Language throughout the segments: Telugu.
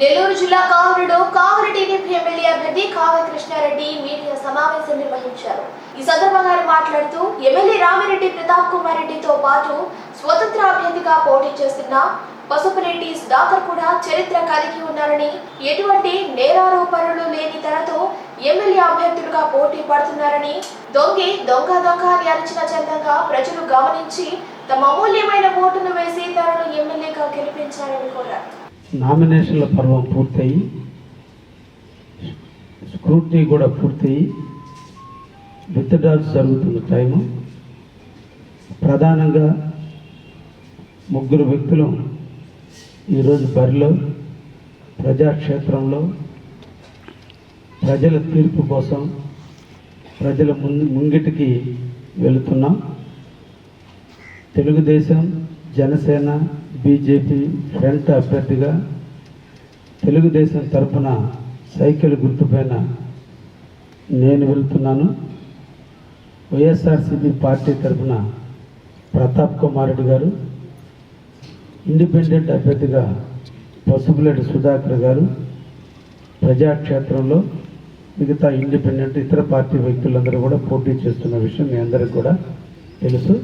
నెల్లూరు జిల్లా కావలిలో కావలి టీడీపీ ఎమ్మెల్యే అభ్యర్థి కావ్య కృష్ణారెడ్డి మీడియా సమావేశం నిర్వహించారు. ఈ సందర్భంగా మాట్లాడుతూ ఎమ్మెల్యే రామిరెడ్డి ప్రతాప్ కుమార్ రెడ్డితో పాటు స్వతంత్ర అభ్యర్థిగా పోటీ చేస్తున్న పసుపురెడ్డి సుధాకర్ కూడా చరిత్ర కలిగి ఉన్నారని ఎటువంటి నేరారోపణలు లేని తనతో ఎమ్మెల్యే అభ్యర్థులుగా పోటీ పడుతున్నారని దొంగి దొంగ దొంగ అని అరిచిన చందంగా ప్రజలు గమనించి తమ అమూల్యమైన ఓటును వేసి తనను ఎమ్మెల్యేగా గెలిపించారని కోరారు. నామినేషన్ల పర్వం పూర్తయి స్క్రూటీ కూడా పూర్తయి విత్డ్రాల్స్ జరుగుతున్న టైము. ప్రధానంగా ముగ్గురు వ్యక్తులు ఈరోజు బరిలో ప్రజాక్షేత్రంలో ప్రజల తీర్పు కోసం ప్రజల ముంగిటికి వెళుతున్నాం. తెలుగుదేశం జనసేన బీజేపీ ఫ్రంట్ అభ్యర్థిగా తెలుగుదేశం తరపున సైకిల్ గుర్తుపైన నేను వెళ్తున్నాను. వైఎస్ఆర్సీపీ పార్టీ తరపున ప్రతాప్ కుమార్ రెడ్డి గారు ఇండిపెండెంట్ అభ్యర్థిగా పసుపులేటి సుధాకర్ గారు ప్రజాక్షేత్రంలో మిగతా ఇండిపెండెంట్ ఇతర పార్టీ వ్యక్తులందరూ కూడా పోటీ చేస్తున్న విషయం మీ అందరికీ కూడా తెలుసు.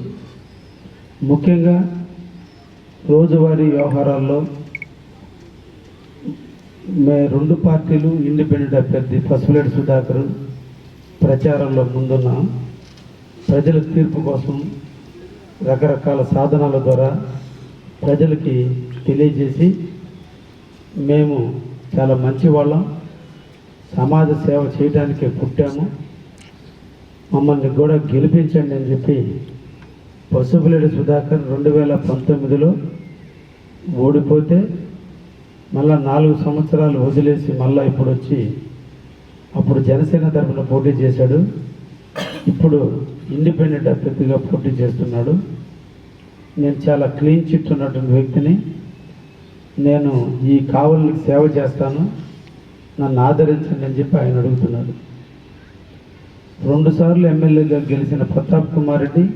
ముఖ్యంగా రోజువారీ వ్యవహారాల్లో మే రెండు పార్టీలు ఇండిపెండెంట్ అభ్యర్థి పసుపులేటి సుధాకర్ ప్రచారంలో ముందున్నాం ప్రజల తీర్పు కోసం రకరకాల సాధనాల ద్వారా ప్రజలకి తెలియజేసి మేము చాలా మంచి వాళ్ళం. సమాజ సేవ చేయడానికే పుట్టాము. మమ్మల్ని కూడా గెలిపించండి అని చెప్పి పసుపులేడు సుధాకర్ రెండు వేల పంతొమ్మిదిలో ఓడిపోతే మళ్ళా నాలుగు సంవత్సరాలు వదిలేసి మళ్ళా ఇప్పుడు వచ్చి అప్పుడు జనసేన తరఫున పోటీ చేశాడు. ఇప్పుడు ఇండిపెండెంట్ అభ్యర్థిగా పోటీ చేస్తున్నాడు. నేను చాలా క్లీన్ చిట్ ఉన్నటువంటి వ్యక్తిని. నేను ఈ కావలికి సేవ చేస్తాను. నన్ను ఆదరించండి అని చెప్పి ఆయన అడుగుతున్నాడు. రెండుసార్లు ఎమ్మెల్యేగా గెలిచిన ప్రతాప్ కుమార్ రెడ్డి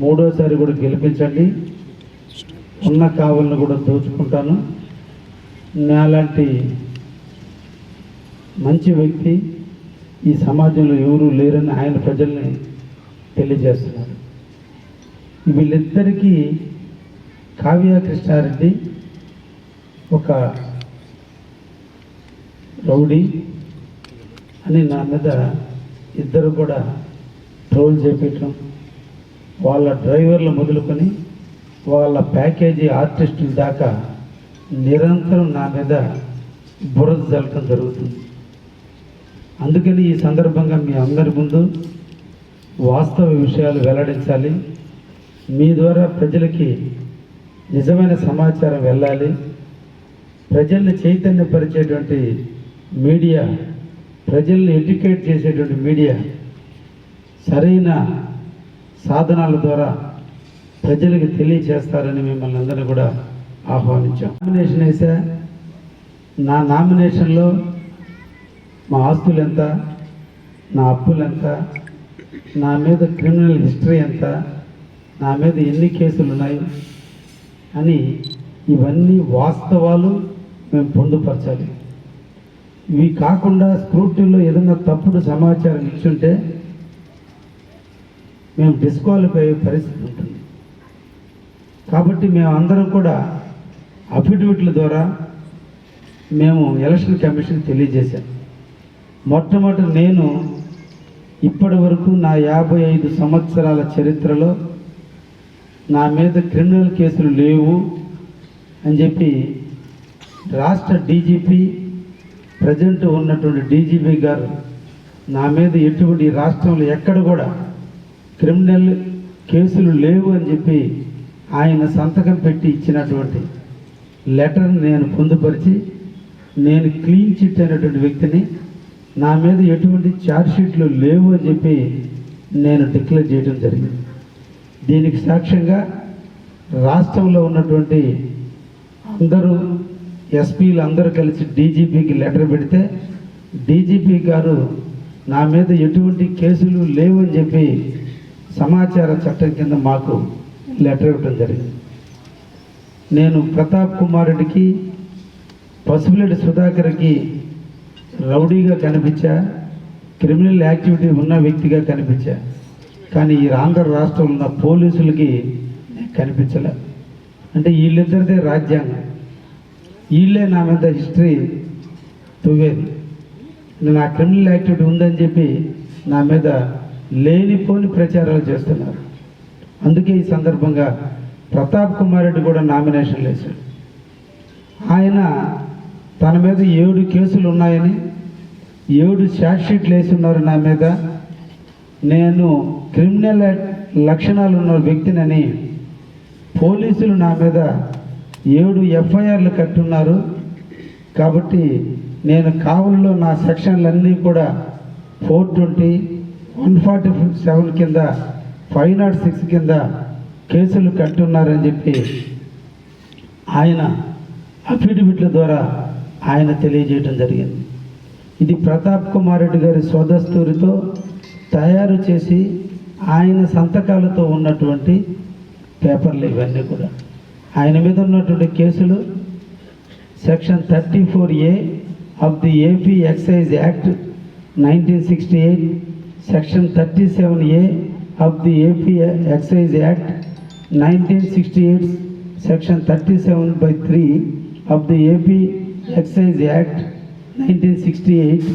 మూడోసారి కూడా గెలిపించండి. ఉన్న కావలను కూడా దోచుకుంటాను. నాలాంటి మంచి వ్యక్తి ఈ సమాజంలో ఎవరూ లేరని ఆయన ప్రజల్ని తెలియజేస్తున్నారు. వీళ్ళిద్దరికీ కావ్య కృష్ణారెడ్డి ఒక రౌడీ అని నా మీద ఇద్దరు కూడా ట్రోల్ చేపించడం వాళ్ళ డ్రైవర్లు మొదలుకొని వాళ్ళ ప్యాకేజీ ఆర్టిస్టుల దాకా నిరంతరం నా మీద బురద జల్లటం జరుగుతుంది. అందుకని ఈ సందర్భంగా మీ అందరి ముందు వాస్తవ విషయాలు వెల్లడించాలి. మీ ద్వారా ప్రజలకి నిజమైన సమాచారం వెళ్ళాలి ప్రజల్ని చైతన్యపరిచేటువంటి మీడియా ప్రజల్ని ఎడ్యుకేట్ చేసేటువంటి మీడియా సరైన సాధనాల ద్వారా ప్రజలకు తెలియచేస్తారని మిమ్మల్ని అందరూ కూడా ఆహ్వానించాం. నామినేషన్ వేసా నా నామినేషన్లో మా ఆస్తులు ఎంత నా అప్పులు ఎంత నా మీద క్రిమినల్ హిస్టరీ ఎంత నా మీద ఎన్ని కేసులు ఉన్నాయి అని ఇవన్నీ వాస్తవాలు మేము పొందుపరచాలి. ఇవి కాకుండా స్క్రూటీలో ఏదైనా తప్పుడు సమాచారం ఇచ్చుంటే మేము డిస్క్వాలిఫై అయ్యే పరిస్థితి ఉంటుంది. కాబట్టి మేము కూడా అఫిడవిట్ల ద్వారా మేము ఎలక్షన్ కమిషన్ తెలియజేశాం. మొట్టమొదటి నేను ఇప్పటి వరకు నా యాభై ఐదు సంవత్సరాల చరిత్రలో నా మీద క్రిమినల్ కేసులు లేవు అని చెప్పి రాష్ట్ర డీజీపీ ప్రజెంట్ ఉన్నటువంటి డీజీపీ గారు నా మీద ఎటువంటి రాష్ట్రంలో ఎక్కడ కూడా క్రిమినల్ కేసులు లేవు అని చెప్పి ఆయన సంతకం పెట్టి ఇచ్చినటువంటి లెటర్ని నేను పొందుపరిచి నేను క్లీన్ చిట్ అయినటువంటి వ్యక్తిని నా మీద ఎటువంటి ఛార్జ్షీట్లు లేవు అని చెప్పి నేను డిక్లేర్ చేయడం జరిగింది. దీనికి సాక్ష్యంగా రాష్ట్రంలో ఉన్నటువంటి అందరూ ఎస్పీలు అందరూ కలిసి డీజీపీకి లెటర్ పెడితే డీజీపీ గారు నా మీద ఎటువంటి కేసులు లేవని చెప్పి సమాచార చట్టం కింద మాకు లెటర్ ఇవ్వడం జరిగింది. నేను ప్రతాప్ కుమార్ రెడ్డికి పసుపులేటి సుధాకర్కి రౌడీగా కనిపించా క్రిమినల్ యాక్టివిటీ ఉన్న వ్యక్తిగా కనిపించా కానీ ఈ ఆంధ్ర రాష్ట్రంలో ఉన్న పోలీసులకి కనిపించలే. అంటే వీళ్ళిద్దరిదే రాజ్యాంగం. వీళ్ళే నా మీద హిస్టరీ తువ్వేది నేను ఆ క్రిమినల్ యాక్టివిటీ ఉందని చెప్పి నా మీద లేనిపోని ప్రచారాలు చేస్తున్నారు. అందుకే ఈ సందర్భంగా ప్రతాప్ కుమార్ రెడ్డి కూడా నామినేషన్ వేశాడు ఆయన తన మీద ఏడు కేసులు ఉన్నాయని ఏడు షార్ట్షీట్లు వేసి ఉన్నారు నా మీద. నేను క్రిమినల్ లక్షణాలు ఉన్న వ్యక్తినని పోలీసులు నా మీద ఏడు ఎఫ్ఐఆర్లు కట్టున్నారు. కాబట్టి నేను కావుల్లో నా సెక్షన్లన్నీ కూడా four twenty one forty seven కింద ఫైవ్ నాట్ సిక్స్ కింద కేసులు కట్టున్నారని చెప్పి ఆయన అఫిడవిట్ల ద్వారా ఆయన తెలియజేయడం జరిగింది. ఇది ప్రతాప్ కుమార్ రెడ్డి గారి స్వదస్తూరితో తయారు చేసి ఆయన సంతకాలతో ఉన్నటువంటి పేపర్లు ఇవన్నీ కూడా. ఆయన మీద ఉన్నటువంటి కేసులు section thirty four A of the AP excise act nineteen sixty eight section thirty seven A of the AP excise act nineteen sixty eight section thirty seven by three of the AP excise act nineteen sixty eight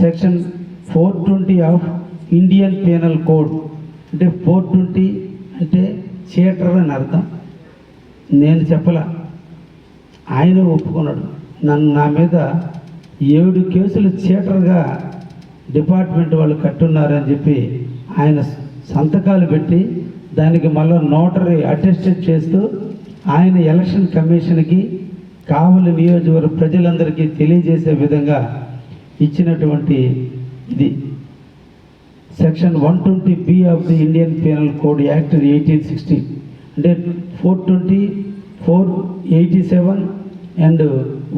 section four twenty of Indian penal code అంటే ఫోర్ ట్వంటీ అంటే థియేటర్ అని అర్థం. నేను చెప్పలా. ఆయన ఒప్పుకున్నాడు. నన్ను నా మీద ఏడు కేసులు థియేటర్గా డిపార్ట్మెంట్ వాళ్ళు కట్టున్నారని చెప్పి ఆయన సంతకాలు పెట్టి దానికి మళ్ళీ నోటరీ అటెస్టెడ్ చేస్తూ ఆయన ఎలక్షన్ కమిషన్కి కావలి నియోజకవర్గ ప్రజలందరికీ తెలియజేసే విధంగా ఇచ్చినటువంటి ఇది. Section one twenty B of the Indian penal code act eighteen sixty. అంటే four twenty four eighty seven and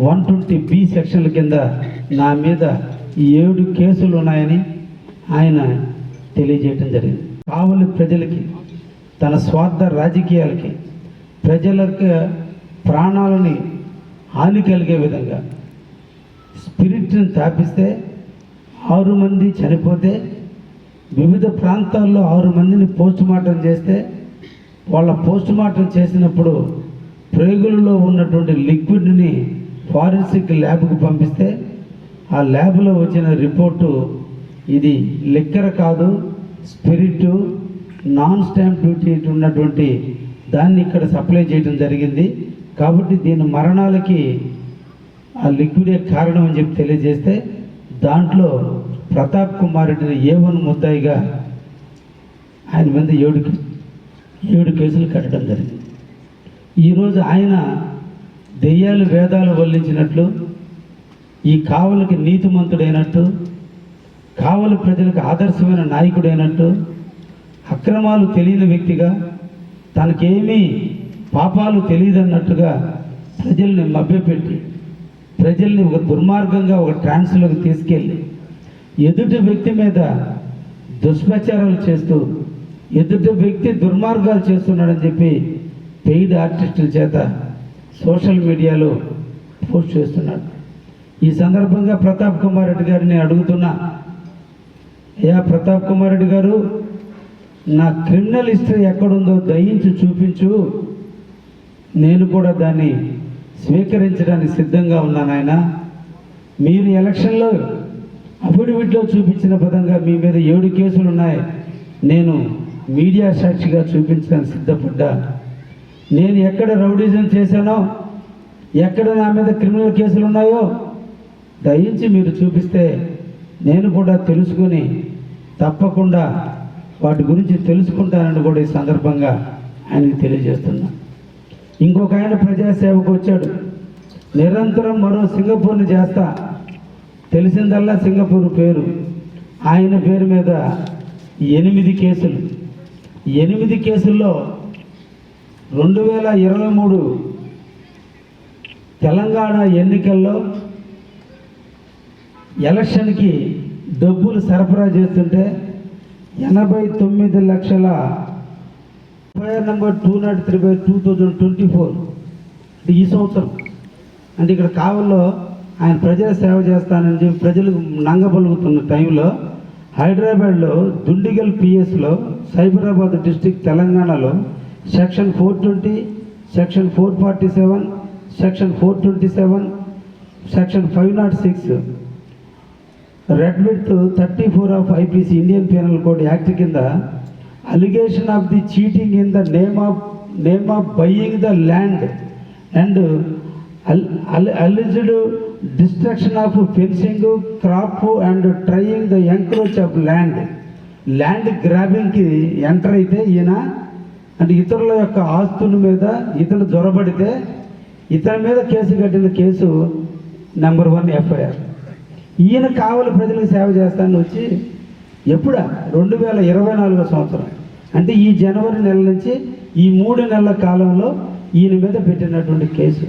one twenty B సెక్షన్ల కింద నా మీద ఏడు కేసులు ఉన్నాయని ఆయన తెలియజేయటం జరిగింది. కావలి ప్రజలకి తన స్వార్థ రాజకీయాలకి ప్రజలకు ప్రాణాలని హాని కలిగే విధంగా స్పిరిట్ని తాపిస్తే ఆరు మంది చనిపోతే వివిధ ప్రాంతాల్లో ఆరు మందిని పోస్ట్ మార్టం చేస్తే వాళ్ళ పోస్ట్ మార్టం చేసినప్పుడు ప్రేగులలో ఉన్నటువంటి లిక్విడ్ని ఫారెన్సిక్ ల్యాబ్కు పంపిస్తే ఆ ల్యాబ్లో వచ్చిన రిపోర్టు ఇది లిక్కర్ కాదు స్పిరిట్ నాన్ స్టాంప్ డ్యూటీ ఉన్నటువంటి దాన్ని ఇక్కడ సప్లై చేయడం జరిగింది. కాబట్టి దీని మరణాలకి ఆ లిక్విడే కారణం అని చెప్పి తెలియజేస్తే దాంట్లో ప్రతాప్ కుమార్ రెడ్డిని ఏవన్ ముద్దాయిగా ఆయన మీద ఏడు కే- ఏడు కేసులు కట్టడం జరిగింది. ఈరోజు ఆయన దెయ్యాలు వేదాలు వల్లించినట్లు ఈ కావలికి నీతిమంతుడైనట్టు కావలి ప్రజలకు ఆదర్శమైన నాయకుడైనట్టు అక్రమాలు తెలియని వ్యక్తిగా తనకేమీ పాపాలు తెలియదన్నట్టుగా ప్రజల్ని మభ్యపెట్టి ప్రజల్ని ఒక దుర్మార్గంగా ఒక ట్రాన్స్లోకి తీసుకెళ్ళి ఎదుటి వ్యక్తి మీద దుష్ప్రచారాలు చేస్తూ ఎదుటి వ్యక్తి దుర్మార్గాలు చేస్తున్నాడని చెప్పి పెయిడ్ ఆర్టిస్టుల చేత సోషల్ మీడియాలో పోస్ట్ చేస్తున్నాడు. ఈ సందర్భంగా ప్రతాప్ కుమార్ రెడ్డి గారిని అడుగుతున్నా యా ప్రతాప్ కుమార్ రెడ్డి గారు నా క్రిమినల్ హిస్టరీ ఎక్కడుందో దయించి చూపించు. నేను కూడా దాన్ని స్వీకరించడానికి సిద్ధంగా ఉన్నాను ఆయన మీరు ఎలక్షన్లో అఫిడవిట్లో చూపించిన పదంగా మీ మీద ఏడు కేసులు ఉన్నాయి నేను మీడియా సాక్షిగా చూపించడానికి సిద్ధపడ్డా. నేను ఎక్కడ రౌడీజం చేశానో ఎక్కడ నా మీద క్రిమినల్ కేసులు ఉన్నాయో దయించి మీరు చూపిస్తే నేను కూడా తెలుసుకుని తప్పకుండా వాటి గురించి తెలుసుకుంటానని కూడా ఈ సందర్భంగా ఆయనకి తెలియజేస్తున్నా. ఇంకొక ఆయన ప్రజాసేవకు వచ్చాడు. నిరంతరం మరో సింగపూర్ని చేస్తా. తెలిసిందల్లా సింగపూర్ పేరు. ఆయన పేరు మీద ఎనిమిది కేసులు. ఎనిమిది కేసుల్లో రెండు వేల ఇరవై మూడు తెలంగాణ ఎన్నికల్లో ఎలక్షన్కి డబ్బులు సరఫరా చేస్తుంటే ఎనభై తొమ్మిది లక్షల FIR number two nought three by two thousand twenty four. ఈ సంవత్సరం. అంటే ఇక్కడ కావల్లో ఆయన ప్రజల సేవ చేస్తానని చెప్పి ప్రజలకు నంగబలుగుతున్న టైంలో హైదరాబాద్లో దుండిగల్ పిఎస్లో సైబరాబాద్ డిస్టిక్ తెలంగాణలో section four twenty section four forty seven section four twenty seven section five nought six read with thirty four of IPC Indian penal code act కింద allegation of the cheating in the name of name of buying the land and alleged destruction of fencing crop and trying the encroach of land land గ్రాబింగ్కి enter అయితే ఈయన అంటే ఇతరుల యొక్క ఆస్తుల మీద ఇతను జొరబడితే ఇతని మీద కేసు కట్టిన కేసు నెంబర్ వన్ ఎఫ్ఐఆర్ ఈయన కావలి ప్రజలకు సేవ చేస్తానని వచ్చి ఎప్పుడా? రెండు వేల ఇరవై నాలుగో సంవత్సరం. అంటే ఈ జనవరి నెల నుంచి ఈ మూడు నెలల కాలంలో ఈయన మీద పెట్టినటువంటి కేసు.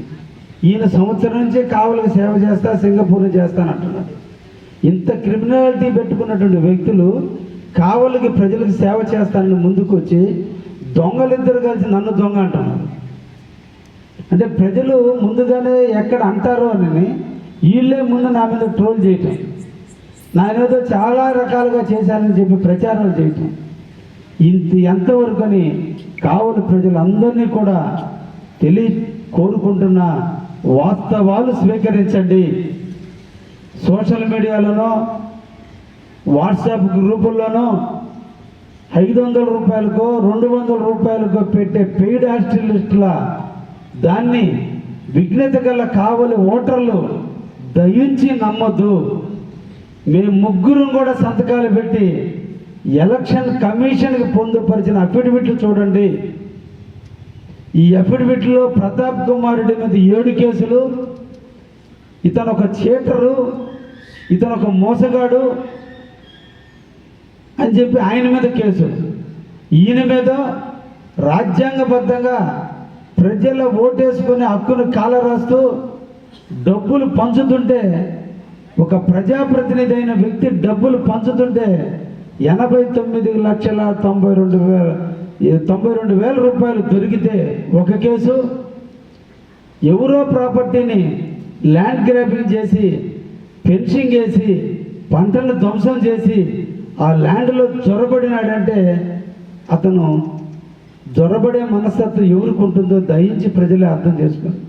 ఈయన సంవత్సరం నుంచే కావలికి సేవ చేస్తా సింగపూర్ చేస్తానంటున్నాడు. ఇంత క్రిమినాలిటీ పెట్టుకున్నటువంటి వ్యక్తులు కావలికి ప్రజలకు సేవ చేస్తానని ముందుకు వచ్చి దొంగలిద్దరు కలిసి నన్ను దొంగ అంటున్నారు. అంటే ప్రజలు ముందుగానే ఎక్కడ అంటారో అని వీళ్ళే ముందు నా మీద ట్రోల్ చేయటం. ఏదో చాలా రకాలుగా చేశానని చెప్పి ప్రచారాలు చేయటం. ఇంత ఎంతవరకు అని కావలి ప్రజలందరినీ కూడా తెలియ కోరుకుంటున్న వాస్తవాలు స్వీకరించండి. సోషల్ మీడియాలోనో వాట్సాప్ గ్రూపుల్లోనో ఐదు వందల రూపాయలకో రెండు వందల రూపాయలకో పెట్టే పెయిడ్ హాస్టలిస్టుల దాన్ని విఘ్నత గల కావలి ఓటర్లు దయించి నమ్మద్దు. మేము ముగ్గురు కూడా సంతకాలు పెట్టి ఎలక్షన్ కమిషన్కి పొందుపరిచిన అఫిడవిట్లు చూడండి. ఈ అఫిడవిట్లో ప్రతాప్ కుమార్ రెడ్డి మీద ఏడు కేసులు ఇతను ఒక చీటరు ఇతను ఒక మోసగాడు అని చెప్పి ఆయన మీద కేసు. ఈయన మీద రాజ్యాంగబద్ధంగా ప్రజల ఓటేసుకునే హక్కును కాలరాస్తూ డబ్బులు పంచుతుంటే ఒక ప్రజాప్రతినిధి అయిన వ్యక్తి డబ్బులు పంచుతుంటే ఎనభై తొమ్మిది లక్షల తొంభై రెండు వేల తొంభై రెండు వేల రూపాయలు దొరికితే ఒక కేసు. ఎవరో ప్రాపర్టీని ల్యాండ్ గ్రాబింగ్ చేసి ఫెన్సింగ్ వేసి పంటలను ధ్వంసం చేసి ఆ ల్యాండ్లో చొరబడినాడంటే అతను జొరబడే మనస్తత్వం ఎవరికి ఉంటుందో దయించి ప్రజలే అర్థం చేసుకోండి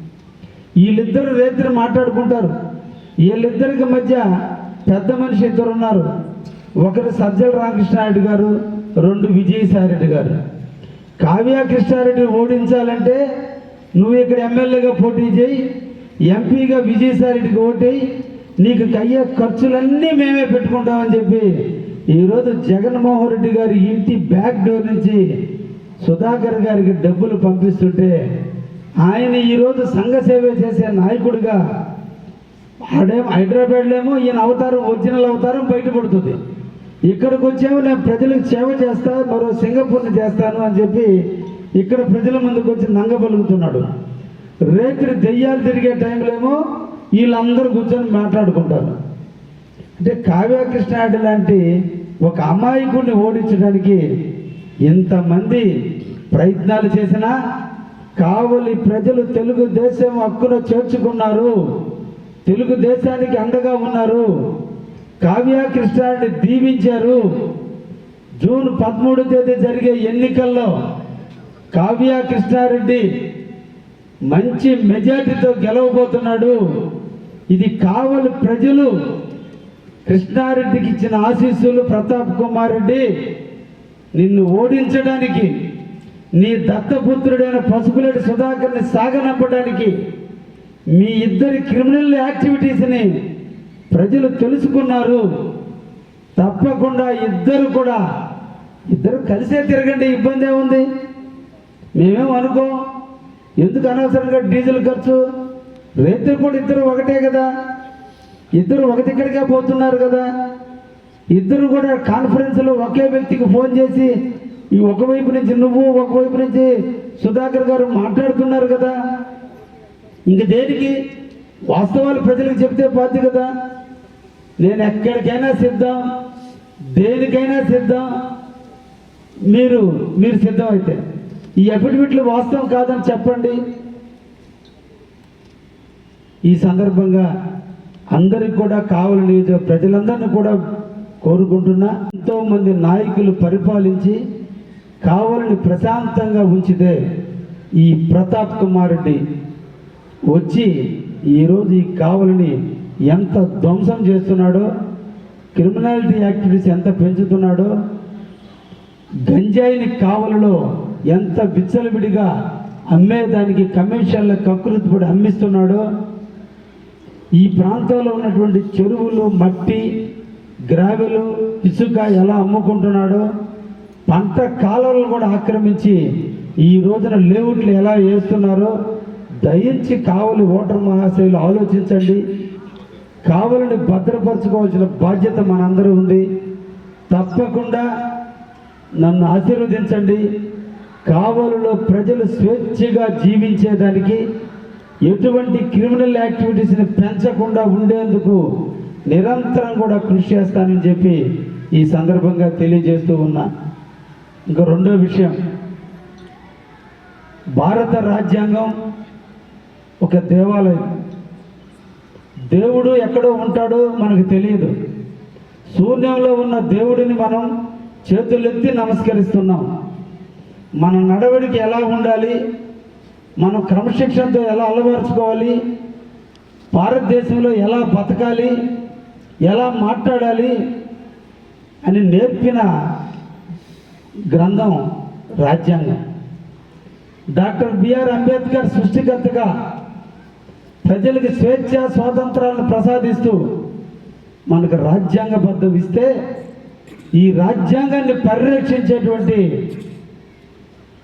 వీళ్ళిద్దరు రేత్రి మాట్లాడుకుంటారు. వీళ్ళిద్దరికి మధ్య పెద్ద మనిషి ఇద్దరు ఉన్నారు. ఒకరు సజ్జల రామకృష్ణారెడ్డి గారు రెండు విజయసాయిరెడ్డి గారు. కావ్య కృష్ణారెడ్డి ఓడించాలంటే నువ్వు ఇక్కడ ఎమ్మెల్యేగా పోటీ చేయి ఎంపీగా విజయసాయిరెడ్డికి ఓటేయి నీకు అయ్యే ఖర్చులన్నీ మేమే పెట్టుకుంటామని చెప్పి ఈరోజు జగన్మోహన్ రెడ్డి గారి ఇంటి బ్యాక్ డోర్ నుంచి సుధాకర్ గారికి డబ్బులు పంపిస్తుంటే ఆయన ఈరోజు సంఘ సేవ చేసే నాయకుడిగా ఆడేమో హైదరాబాద్లేమో ఈయన అవతారం ఒరిజినల్ అవతారం బయటపడుతుంది. ఇక్కడికి వచ్చేమో నేను ప్రజలకు సేవ చేస్తా మరో సింగపూర్ని చేస్తాను అని చెప్పి ఇక్కడ ప్రజల ముందుకు వచ్చి నంగబలుగుతున్నాడు రేత్రి దెయ్యాలు తిరిగే టైంలో ఏమో వీళ్ళందరూ కూర్చొని మాట్లాడుకుంటారు. అంటే కావ్యకృష్ణాడు లాంటి ఒక అమాయకుడిని ఓడించడానికి ఎంతమంది ప్రయత్నాలు చేసినా కావలి ప్రజలు తెలుగుదేశం హక్కును చేర్చుకున్నారు. తెలుగుదేశానికి అండగా ఉన్నారు. కావ్య కృష్ణాన్ని దీవించారు. జూన్ పదమూడు తేదీ జరిగే ఎన్నికల్లో కావ్య కృష్ణారెడ్డి మంచి మెజార్టీతో గెలవబోతున్నాడు. ఇది కావలి ప్రజలు కృష్ణారెడ్డికి ఇచ్చిన ఆశీస్సులు ప్రతాప్ కుమార్ రెడ్డి నిన్ను ఓడించడానికి నీ దత్తపుత్రుడైన పసుపులేడు సుధాకర్ని సాగనంపడానికి మీ ఇద్దరి క్రిమినల్ యాక్టివిటీస్ని ప్రజలు తెలుసుకున్నారు. తప్పకుండా ఇద్దరు కూడా ఇద్దరు కలిసే తిరగండి ఇబ్బంది ఏముంది? మేమేం అనుకో? ఎందుకు అనవసరంగా డీజిల్ ఖర్చు? రైతులు కూడా ఇద్దరు ఒకటే కదా? ఇద్దరు ఒక దగ్గరికే పోతున్నారు కదా? ఇద్దరు కూడా కాన్ఫరెన్స్లో ఒకే వ్యక్తికి ఫోన్ చేసి ఈ ఒకవైపు నుంచి నువ్వు ఒకవైపు నుంచి సుధాకర్ గారు మాట్లాడుతున్నారు కదా. ఇంక దేనికి? వాస్తవాలు ప్రజలకు చెప్తే బాధ్యత కదా. నేను ఎక్కడికైనా సిద్ధం దేనికైనా సిద్ధం. మీరు మీరు సిద్ధం అయితే ఈ అఫిడవిట్లు వాస్తవం కాదని చెప్పండి. ఈ సందర్భంగా అందరికి కూడా కావాలని ప్రజలందరినీ కూడా కోరుకుంటున్నా. ఎంతోమంది నాయకులు పరిపాలించి కావలిని ప్రశాంతంగా ఉంచితే ఈ ప్రతాప్ కుమార్ రెడ్డి వచ్చి ఈరోజు ఈ కావలిని ఎంత ధ్వంసం చేస్తున్నాడో క్రిమినాలిటీ యాక్టివిటీస్ ఎంత పెంచుతున్నాడో గంజాయిని కావలలో ఎంత విచ్చలవిడిగా అమ్మేదానికి కమిషన్ల కకృతిపడి అమ్మిస్తున్నాడో ఈ ప్రాంతంలో ఉన్నటువంటి చెరువులు మట్టి గ్రావెలు ఇసుక ఎలా అమ్ముకుంటున్నాడో పంట కాలువలను కూడా ఆక్రమించి ఈ రోజున లేవుట్లు ఎలా వేస్తున్నారో దయించి కావలి ఓటర్ మహాశైలు ఆలోచించండి. కావలిని భద్రపరచుకోవాల్సిన బాధ్యత మనందరూ ఉంది. తప్పకుండా నన్ను ఆశీర్వదించండి. కావలిలో ప్రజలు స్వేచ్ఛగా జీవించేదానికి ఎటువంటి క్రిమినల్ యాక్టివిటీస్ని పెంచకుండా ఉండేందుకు నిరంతరం కూడా కృషి చేస్తానని చెప్పి ఈ సందర్భంగా తెలియజేస్తూ ఉన్నా. ఇంకా రెండో విషయం. భారత రాజ్యాంగం ఒక దేవాలయం. దేవుడు ఎక్కడో ఉంటాడో మనకు తెలియదు. శూన్యంలో ఉన్న దేవుడిని మనం చేతులెత్తి నమస్కరిస్తున్నాం. మన నడవడికి ఎలా ఉండాలి? మనం క్రమశిక్షణతో ఎలా అలవరుచుకోవాలి? భారతదేశంలో ఎలా బతకాలి? ఎలా మాట్లాడాలి? అని నేర్పిన గ్రంథం రాజ్యాంగం. డాక్టర్ బిఆర్ అంబేద్కర్ సృష్టికర్తగా ప్రజలకు స్వేచ్ఛ స్వాతంత్రాలను ప్రసాదిస్తూ మనకు రాజ్యాంగబద్ధం ఇస్తే ఈ రాజ్యాంగాన్ని పరిరక్షించేటువంటి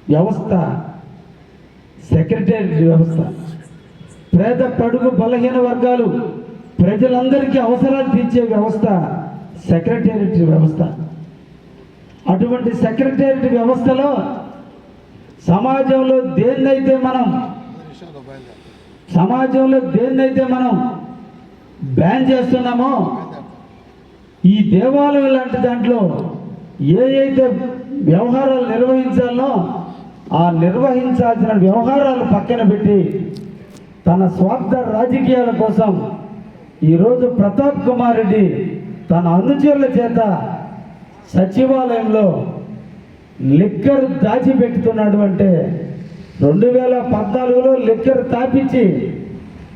వ్యవస్థ సెక్రటేరియట్ వ్యవస్థ పేద పడుగు బలహీన వర్గాలు ప్రజలందరికీ అవసరాలు తీర్చే వ్యవస్థ సెక్రటేరియట్ వ్యవస్థ. అటువంటి సెక్రటేరియట్ వ్యవస్థలో సమాజంలో దేన్నైతే మనం సమాజంలో దేన్నైతే మనం బ్యాన్ చేస్తున్నామో ఈ దేవాలయం లాంటి దాంట్లో ఏ అయితే వ్యవహారాలు నిర్వహించాలో ఆ నిర్వహించాల్సిన వ్యవహారాలు పక్కన పెట్టి తన స్వార్థ రాజకీయాల కోసం ఈరోజు ప్రతాప్ కుమార్ రెడ్డి తన అనుచరుల చేత సచివాలయంలో లిక్కర్ దాచిపెట్టుతున్నాడు అంటే రెండు వేల పద్నాలుగులో లిక్కర్ తాపించి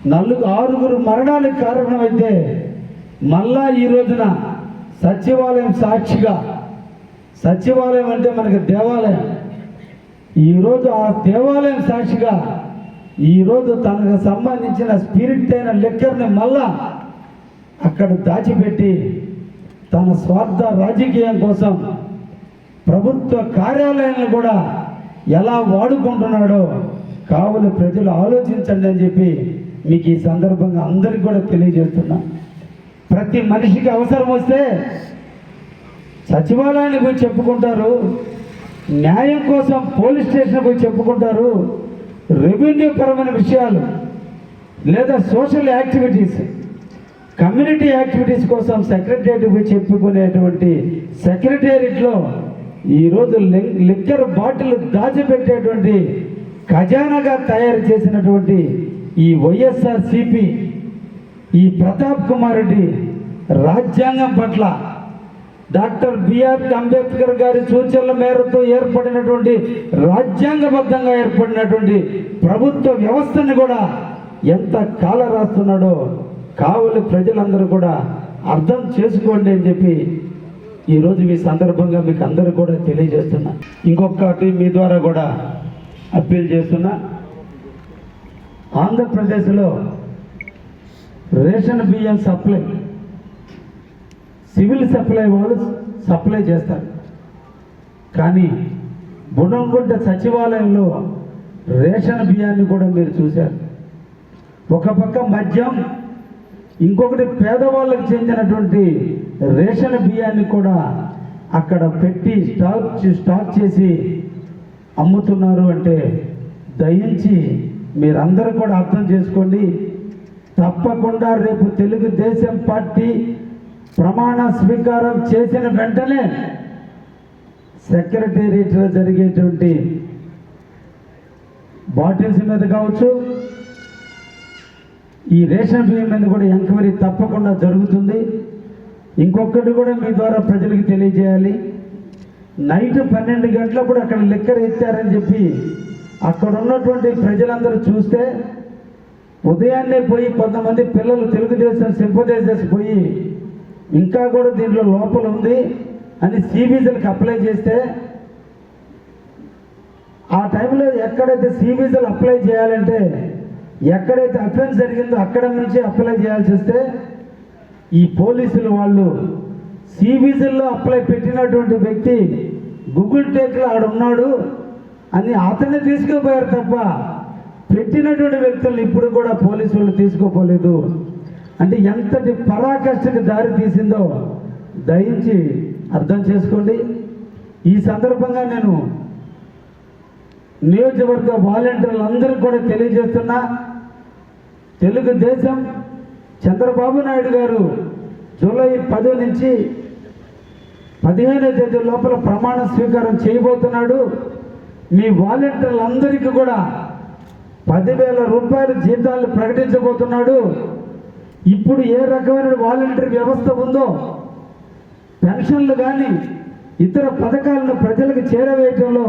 నలుగు ఆరుగురు మరణానికి కారణమైతే మళ్ళా ఈ రోజున సచివాలయం సాక్షిగా సచివాలయం అంటే మనకి దేవాలయం. ఈరోజు ఆ దేవాలయం సాక్షిగా ఈరోజు తనకు సంబంధించిన స్పిరిట్ అయిన లిక్కర్ని మళ్ళా అక్కడ దాచిపెట్టి తన స్వార్థ రాజకీయం కోసం ప్రభుత్వ కార్యాలయాలను కూడా ఎలా వాడుకుంటున్నాడో కావున ప్రజలు ఆలోచించండి అని చెప్పి మీకు ఈ సందర్భంగా అందరికీ కూడా తెలియజేస్తున్నా. ప్రతి మనిషికి అవసరం వస్తే సచివాలయానికి పోయి చెప్పుకుంటారు న్యాయం కోసం పోలీస్ స్టేషన్కి పోయి చెప్పుకుంటారు రెవెన్యూ పరమైన విషయాలు లేదా సోషల్ యాక్టివిటీస్. కమ్యూనిటీ యాక్టివిటీస్ కోసం సెక్రటరియట్కి చెప్పుకునేటువంటి సెక్రటేరియట్లో ఈరోజు లిక్కర్ బాటిల్ దాచిపెట్టేటువంటి ఖజానాగా తయారు చేసినటువంటి ఈ వైఎస్ఆర్ సిపి ఈ ప్రతాప్ కుమార్ రెడ్డి రాజ్యాంగం పట్ల డాక్టర్ బిఆర్ అంబేద్కర్ గారి సూచనల మేరతో ఏర్పడినటువంటి రాజ్యాంగబద్ధంగా ఏర్పడినటువంటి ప్రభుత్వ వ్యవస్థను కూడా ఎంత కాల రాస్తున్నాడో కావలి ప్రజలందరూ కూడా అర్థం చేసుకోండి అని చెప్పి ఈరోజు మీ సందర్భంగా మీకు అందరూ కూడా తెలియజేస్తున్నా. ఇంకొకటి మీ ద్వారా కూడా అప్పీల్ చేస్తున్నా. ఆంధ్రప్రదేశ్లో రేషన్ బియ్యం సప్లై సివిల్ సప్లై వాళ్ళు సప్లై చేస్తారు. కానీ బుడంగుంట సచివాలయంలో రేషన్ బియ్యాన్ని కూడా మీరు చూశారు. ఒక పక్క మద్యం ఇంకొకటి పేదవాళ్ళకి చెందినటువంటి రేషన్ బియ్యాన్ని కూడా అక్కడ పెట్టి స్టాక్ స్టాక్ చేసి అమ్ముతున్నారు అంటే దయించి మీరందరూ కూడా అర్థం చేసుకోండి. తప్పకుండా రేపు తెలుగుదేశం పార్టీ ప్రమాణ స్వీకారం చేసిన వెంటనే సెక్రటేరియట్లో జరిగేటువంటి బాటిల్స్ మీద కావచ్చు ఈ రేషన్ బియ్యం మీద కూడా ఎంక్వైరీ తప్పకుండా జరుగుతుంది. ఇంకొకటి కూడా మీ ద్వారా ప్రజలకు తెలియజేయాలి. నైట్ పన్నెండు గంటలప్పుడు అక్కడ లెక్కర్ ఎత్తారని చెప్పి అక్కడ ఉన్నటువంటి ప్రజలందరూ చూస్తే ఉదయాన్నే పోయి కొంతమంది పిల్లలు తెలుగుదేశం సింపదైజర్స్ పోయి ఇంకా కూడా దీంట్లో లోపల ఉంది అని సిబీజీలకు అప్లై చేస్తే ఆ టైంలో ఎక్కడైతే సిబీజీలు అప్లై చేయాలంటే ఎక్కడైతే అఫెన్స్ జరిగిందో అక్కడ నుంచి అప్లై చేయాల్సి వస్తే ఈ పోలీసులు వాళ్ళు సిబిజీల్లో అప్లై పెట్టినటువంటి వ్యక్తి గూగుల్ టేక్లో ఆడ ఉన్నాడు అని అతన్ని తీసుకుపోయారు తప్ప పెట్టినటువంటి వ్యక్తులను ఇప్పుడు కూడా పోలీసు వాళ్ళు తీసుకోపోలేదు. అంటే ఎంతటి పరాకష్టకు దారి తీసిందో దయించి అర్థం చేసుకోండి. ఈ సందర్భంగా నేను నియోజకవర్గ వాలంటీర్లు అందరికీ కూడా తెలియజేస్తున్నా. తెలుగుదేశం చంద్రబాబు నాయుడు గారు జూలై పది నుంచి పదిహేనో తేదీ లోపల ప్రమాణ స్వీకారం చేయబోతున్నాడు. మీ వాలంటీర్లందరికీ కూడా పదివేల రూపాయల జీతాలు ప్రకటించబోతున్నాడు. ఇప్పుడు ఏ రకమైన వాలంటీర్ వ్యవస్థ ఉందో పెన్షన్లు కానీ ఇతర పథకాలను ప్రజలకు చేరవేయటంలో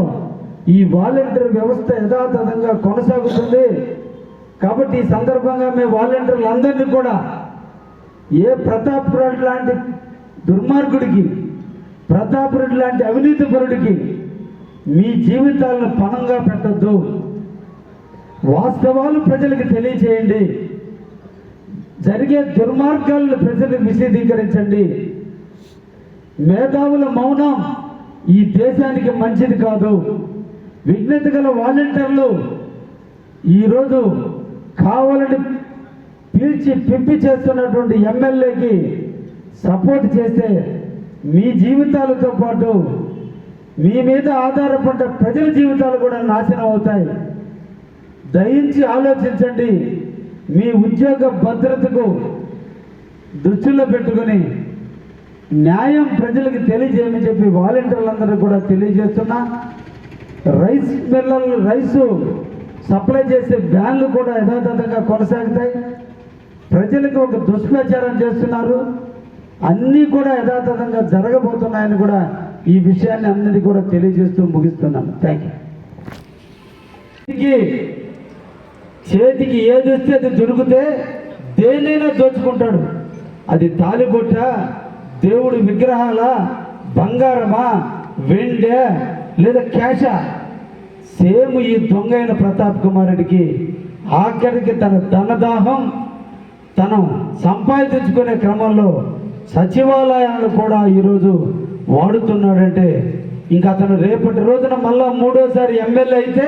ఈ వాలంటీర్ వ్యవస్థ యథాతథంగా కొనసాగుతుంది. కాబట్టి ఈ సందర్భంగా మేము వాలంటీర్లందరినీ కూడా ఏ ప్రతాప్ రెడ్డి లాంటి దుర్మార్గుడికి ప్రతాప్ రెడ్డి లాంటి అవినీతి పరుడికి మీ జీవితాలను పణంగా పెట్టద్దు. వాస్తవాలు ప్రజలకు తెలియచేయండి. జరిగే దుర్మార్గాలను ప్రజలకు విశదీకరించండి. మేధావుల మౌనం ఈ దేశానికి మంచిది కాదు. విఘ్నత గల వాలంటీర్లు ఈరోజు కావాలని పీల్చి పిప్పి చేస్తున్నటువంటి ఎమ్మెల్యేకి సపోర్ట్ చేస్తే మీ జీవితాలతో పాటు మీ మీద ఆధారపడ్డ ప్రజల జీవితాలు కూడా నాశనం అవుతాయి. దయించి ఆలోచించండి. మీ ఉద్యోగ భద్రతకు దృష్టిలో పెట్టుకొని న్యాయం ప్రజలకు తెలియజేయమని చెప్పి వాలంటీర్లందరూ కూడా తెలియజేస్తున్నా. రైస్ మిల్లర్లు రైసు సప్లై చేసే వ్యాన్లు కూడా యథాతథంగా కొనసాగుతాయి. ప్రజలకు ఒక దుష్ప్రచారం చేస్తున్నారు. అన్నీ కూడా యథాతథంగా జరగబోతున్నాయని కూడా ఈ విషయాన్ని అన్నది కూడా తెలియజేస్తూ ముగిస్తున్నాను థ్యాంక్ యూ చేతికి ఏది వస్తే అది దొరికితే దేన్నైనా దోచుకుంటాడు. అది తాలిబొట్ట దేవుడి విగ్రహాల బంగారమా వెండే లేదా క్యాషా? సేమ్ ఈ దొంగైన ప్రతాప్ కుమార్ ఆఖరికి తన ధనదాహం తను సంపాదించుకునే క్రమంలో సచివాలయాలను కూడా ఈరోజు వాడుతున్నాడంటే ఇంకా అతను రేపటి రోజున మళ్ళా మూడోసారి ఎమ్మెల్యే అయితే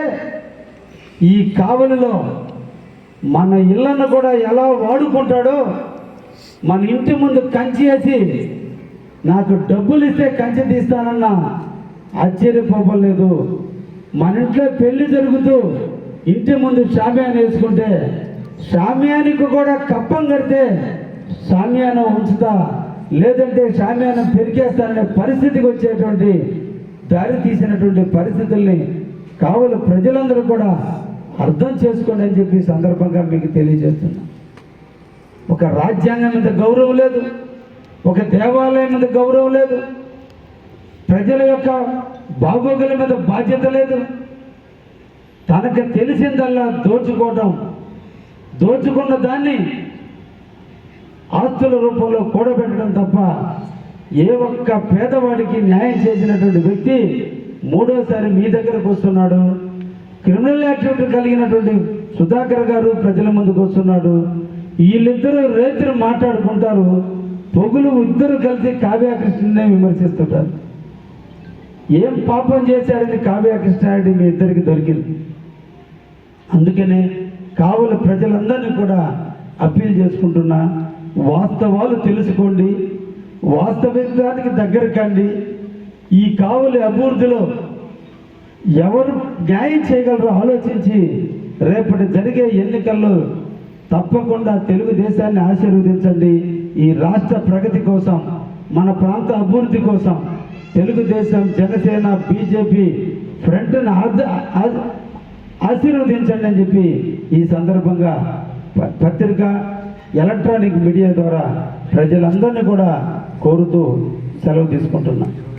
ఈ కావలిలో మన ఇళ్ళను కూడా ఎలా వాడుకుంటాడో మన ఇంటి ముందు కంచి వేసి నాకు డబ్బులు ఇస్తే కంచి తీస్తానన్న ఆశ్చర్యపోలేదు మన ఇంట్లో పెళ్ళి జరుగుతూ ఇంటి ముందు షామ్యాన్ వేసుకుంటే షామ్యానికి కూడా కప్పం కడితే షామ్యానం ఉంచుతా. లేదంటే షామ్యానం పెరిగేస్తాననే పరిస్థితికి వచ్చేటువంటి దారి తీసినటువంటి పరిస్థితుల్ని కావలు ప్రజలందరూ కూడా అర్థం చేసుకోండి అని చెప్పి సందర్భంగా మీకు తెలియజేస్తున్నా. ఒక రాజ్యాంగం మీద గౌరవం లేదు. ఒక దేవాలయం మీద గౌరవం లేదు. ప్రజల యొక్క బాగోగుల మీద బాధ్యత లేదు. తనకు తెలిసిందల్లా దోచుకోవటం దోచుకున్న దాన్ని ఆస్తుల రూపంలో కూడబెట్టడం తప్ప ఏ ఒక్క పేదవాడికి న్యాయం చేసినటువంటి వ్యక్తి మూడోసారి మీ దగ్గరకు వస్తున్నాడు. క్రిమినల్ యాక్టివిటీ కలిగినటువంటి సుధాకర్ గారు ప్రజల ముందుకు వస్తున్నాడు. వీళ్ళిద్దరూ రైతులు మాట్లాడుకుంటారు. పొగులు ఇద్దరు కలిసి కావ్యకృష్ణనే విమర్శిస్తుంటారు. ఏం పాపం చేశారని కావ్యకృష్ణారెడ్డి మీ ఇద్దరికి దొరికింది. అందుకనే కావల ప్రజలందరినీ కూడా అప్పీల్ చేసుకుంటున్నా వాస్తవాలు తెలుసుకోండి వాస్తవికానికి దగ్గర కండి ఈ కావలి అభివృద్ధిలో ఎవరు న్యాయం చేయగలరో ఆలోచించి రేపటి జరిగే ఎన్నికల్లో తప్పకుండా తెలుగుదేశాన్ని ఆశీర్వదించండి. ఈ రాష్ట్ర ప్రగతి కోసం మన ప్రాంత అభివృద్ధి కోసం తెలుగుదేశం జనసేన బీజేపీ ఫ్రంట్ను ఆశీర్వదించండి అని చెప్పి ఈ సందర్భంగా ప- పత్రిక ఎలక్ట్రానిక్ మీడియా ద్వారా ప్రజలందరినీ కూడా కోరుతూ సెలవు తీసుకుంటున్నాను.